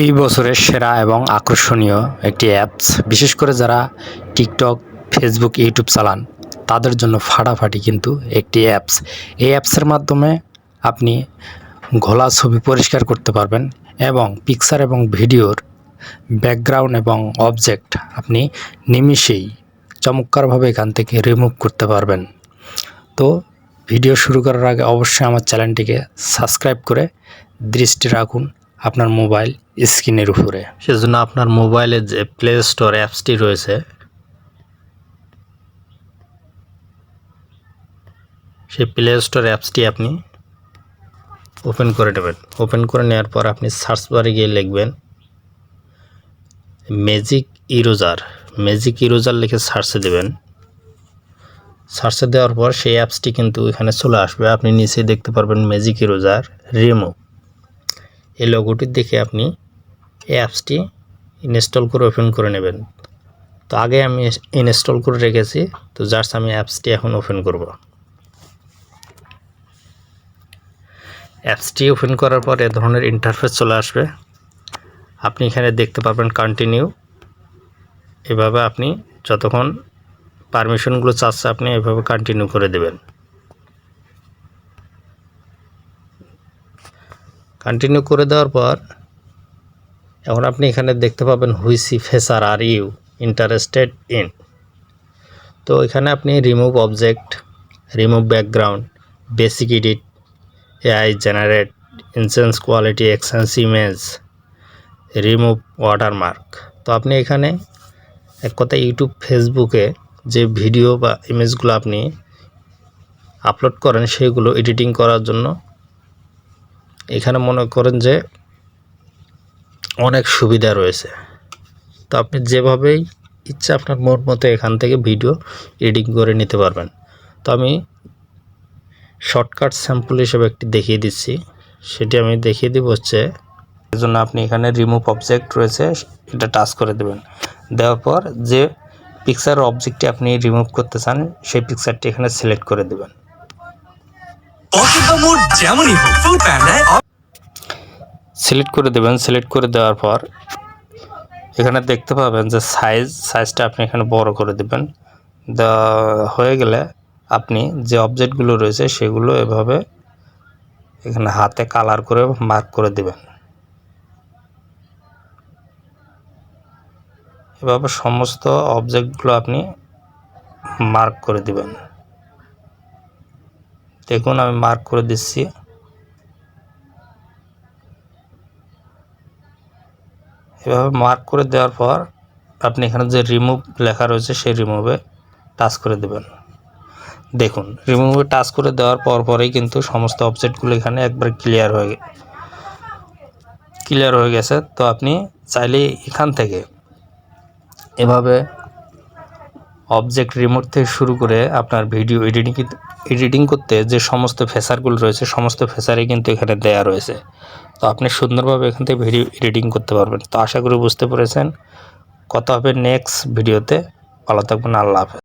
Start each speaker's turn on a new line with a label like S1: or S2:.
S1: এই বছরের সেরা এবং আকর্ষণীয় একটি অ্যাপস বিশেষ করে যারা টিকটক ফেসবুক ইউটিউব চালান, তাদের জন্য ফাটাফাটি কিন্তু একটি অ্যাপস এই অ্যাপসের মাধ্যমে আপনি ঘোলা ছবি পরিষ্কার করতে পারবেন এবং পিকচার এবং ভিডিওর ব্যাকগ্রাউন্ড এবং অবজেক্ট আপনি নিমিষেই চমৎকারভাবে এখান থেকে রিমুভ করতে পারবেন। তো ভিডিও শুরু করার আগে অবশ্যই আমার চ্যানেলটিকে সাবস্ক্রাইব করে দৃষ্টি রাখুন। আপনার মোবাইল স্ক্রিনের উপরে। সেজন্য আপনার মোবাইলে যে প্লে স্টোর অ্যাপসটি রয়েছে, সেই প্লে স্টোর অ্যাপসটি আপনি ওপেন করে নেবেন। ওপেন করে নেওয়ার পর আপনি সার্চ বারে গিয়ে লিখবেন ম্যাজিক ইরোজার ম্যাজিক ইরোজার লিখে সার্চে দেবেন। সার্চে দেওয়ার পর সেই অ্যাপসটি কিন্তু এখানে চলে আসবে। আপনি নিচে দেখতে পারবেন ম্যাজিক ইরোজার রিমুভ এই লোগোটি দেখে আপনি এই অ্যাপসটি ইনস্টল করে ওপেন করে নেবেন। তো আগে আমি ইনস্টল করে রেখেছি, তো জাস্ট আমি অ্যাপসটি এখন ওপেন করব। অ্যাপসটি ওপেন করার পর এ ধরনের ইন্টারফেস চলে আসবে। আপনি এখানে দেখতে পাবেন কন্টিনিউ এভাবে আপনি যতক্ষণ পারমিশনগুলো চাচ্ছে, আপনি এভাবে কন্টিনিউ করে দেবেন। কন্টিনিউ করে দেওয়ার পর, এখন আপনি এখানে দেখতে পাবেন who is she ফেসার are you interested in তো এখানে আপনি remove object remove background basic edit AI generate enhance quality enhance image remove watermark তো আপনি এখানে এক কথা ইউটিউব ফেসবুকে যে ভিডিও বা ইমেজগুলো আপনি আপলোড করেন, সেগুলো এডিটিং করার জন্য এখানে মনে করেন যে অনেক সুবিধা রয়েছে। তো আপনি যেভাবেই ইচ্ছা আপনার মন মতো এখান থেকে ভিডিও এডিটিং করে নিতে পারবেন। তো আমি শর্টকাট স্যাম্পল হিসেবে একটি দেখিয়ে দিচ্ছি। সেটি আমি দেখিয়ে দিব হচ্ছে জন্য আপনি এখানে রিমুভ অবজেক্ট রয়েছে, এটা টাচ করে দেবেন। দেওয়ার পর যে পিকচার অবজেক্টটি আপনি রিমুভ করতে চান, সেই পিকচারটি এখানে সিলেক্ট করে দেবেন। সিলেক্ট করে দেবেন সিলেক্ট করে দেওয়ার পর এখানে দেখতে পাবেন যে সাইজ সাইজটা আপনি এখানে বড় করে দেবেন। হয়ে গেলে আপনি যে অবজেক্টগুলো রয়েছে সেগুলো এভাবে এখানে হাতে কালার করে মার্ক করে দেবেন। এভাবে সমস্ত অবজেক্টগুলো আপনি মার্ক করে দিবেন। দেখুন, আমি মার্ক করে দিচ্ছি। এভাবে মার্ক করে দেওয়ার পর আপনি এখানে যে রিমুভ লেখা রয়েছে, সেই রিমুভে টাচ করে দেবেন। দেখুন রিমুভে টাচ করে দেওয়ার পর পরেই কিন্তু সমস্ত অবজেক্টগুলো এখানে একবার ক্লিয়ার হয়ে ক্লিয়ার হয়ে গেছে। তো আপনি চাইলে এখান থেকে এভাবে অবজেক্ট রিমোট থেকে শুরু করে আপনার ভিডিও এডিটিং এডিটিং করতে যে সমস্ত ফেসারগুলো রয়েছে, সমস্ত ফেসারই কিন্তু এখানে দেয়া রয়েছে। তো আপনি সুন্দরভাবে এখান থেকে ভিডিও এডিটিং করতে পারবেন। তো আশা করি বুঝতে পেরেছেন। কথা হবে নেক্সট ভিডিওতে ভালো থাকবেন। আল্লাহ হাফেজ।